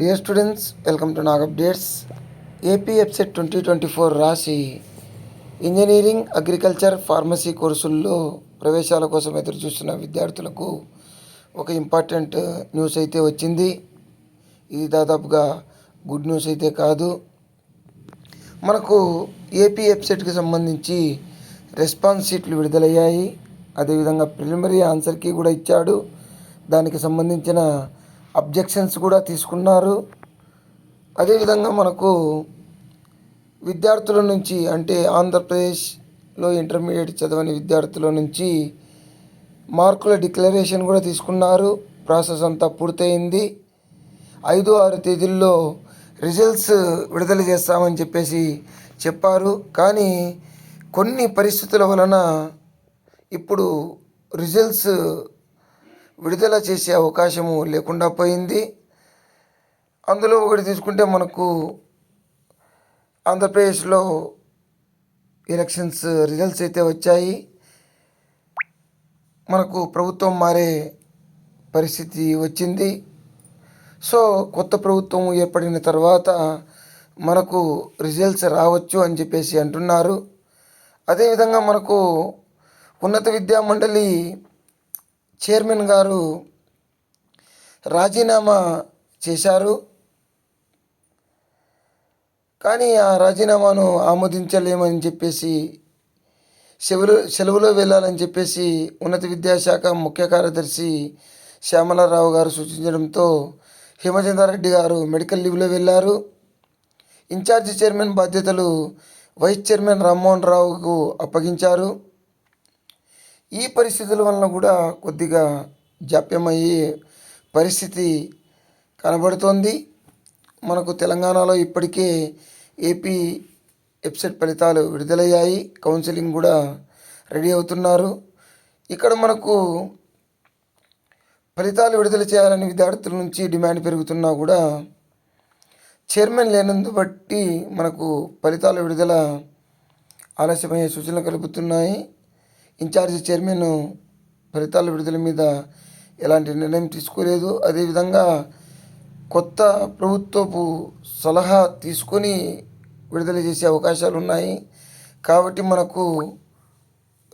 Dear students welcome to Nag updates AP website twenty twenty four రాసి engineering agriculture pharmacy కోర్సుల్లో ప్రవేశాల కోసం ఎదురు చూస్తున్న విద్యార్థులకు ఒక ఇంపార్టెంట్ న్యూస్ అయితే వచ్చింది. ఇది దాదాపుగా గుడ్ న్యూస్ అయితే కాదు. మనకు ఏపీ వెబ్సైట్కి సంబంధించి రెస్పాన్స్ షీట్లు విడుదలయ్యాయి. అదేవిధంగా ప్రిలిమినరీ ఆన్సర్కి కూడా ఇచ్చాడు. దానికి సంబంధించిన అబ్జెక్షన్స్ కూడా తీసుకున్నారు. అదేవిధంగా మనకు విద్యార్థుల నుంచి అంటే ఆంధ్రప్రదేశ్లో ఇంటర్మీడియట్ చదవని విద్యార్థుల నుంచి మార్కుల డిక్లరేషన్ కూడా తీసుకున్నారు. ప్రాసెస్ అంతా పూర్తయింది. ఐదు ఆరు తేదీల్లో రిజల్ట్స్ విడుదల చేస్తామని చెప్పేసి చెప్పారు. కానీ కొన్ని పరిస్థితుల వలన ఇప్పుడు రిజల్ట్స్ విడుదల చేసే అవకాశము లేకుండా పోయింది. అందులో ఒకటి తీసుకుంటే మనకు ఆంధ్రప్రదేశ్లో ఎలక్షన్స్ రిజల్ట్స్ అయితే వచ్చాయి. మనకు ప్రభుత్వం మారే పరిస్థితి వచ్చింది. సో కొత్త ప్రభుత్వం ఏర్పడిన తర్వాత మనకు రిజల్ట్స్ రావచ్చు అని చెప్పేసి అంటున్నారు. అదేవిధంగా మనకు ఉన్నత విద్యా మండలి చైర్మన్ గారు రాజీనామా చేశారు. కానీ ఆ రాజీనామాను ఆమోదించలేమని చెప్పేసి సెలవులు సెలవులో వెళ్ళాలని చెప్పేసి ఉన్నత విద్యాశాఖ ముఖ్య కార్యదర్శి శ్యామలారావు గారు సూచించడంతో హేమచంద్రారెడ్డి గారు మెడికల్ లీవ్లో వెళ్ళారు. ఇన్ఛార్జి చైర్మన్ బాధ్యతలు వైస్ చైర్మన్ రామ్మోహన్ రావుకు అప్పగించారు. ఈ పరిస్థితుల వలన కూడా కొద్దిగా జాప్యమయ్యే పరిస్థితి కనబడుతోంది. మనకు తెలంగాణలో ఇప్పటికే ఏపీ వెబ్సైట్ ఫలితాలు విడుదలయ్యాయి. కౌన్సిలింగ్ కూడా రెడీ అవుతున్నారు. ఇక్కడ మనకు ఫలితాలు విడుదల చేయాలని విద్యార్థుల నుంచి డిమాండ్ పెరుగుతున్నా కూడా చైర్మన్ లేనందు బట్టి మనకు ఫలితాల విడుదల ఆలస్యమయ్యే సూచనలు కలుపుతున్నాయి. ఇన్ఛార్జి చైర్మన్ ఫలితాల విడుదల మీద ఎలాంటి నిర్ణయం తీసుకోలేదు. అదేవిధంగా కొత్త ప్రభుత్వపు సలహా తీసుకొని విడుదల చేసే అవకాశాలు ఉన్నాయి. కాబట్టి మనకు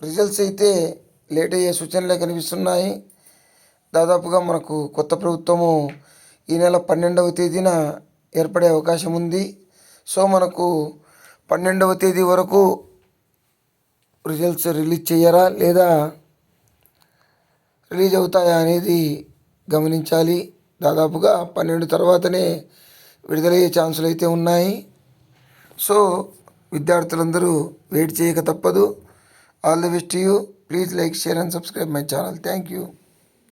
రిజల్ట్స్ అయితే లేట్ అయ్యే సూచనలే కనిపిస్తున్నాయి. దాదాపుగా మనకు కొత్త ప్రభుత్వము ఈ నెల పన్నెండవ తేదీన ఏర్పడే అవకాశం ఉంది. సో మనకు పన్నెండవ తేదీ వరకు రిజల్ట్స్ రిలీజ్ చేయరా లేదా రిలీజ్ అవుతాయా అనేది గమనించాలి. దాదాపుగా పన్నెండు తర్వాతనే విడుదలయ్యే ఛాన్సులు అయితే ఉన్నాయి. సో విద్యార్థులందరూ వెయిట్ చేయక తప్పదు. All the best you please like share and subscribe my channel thank you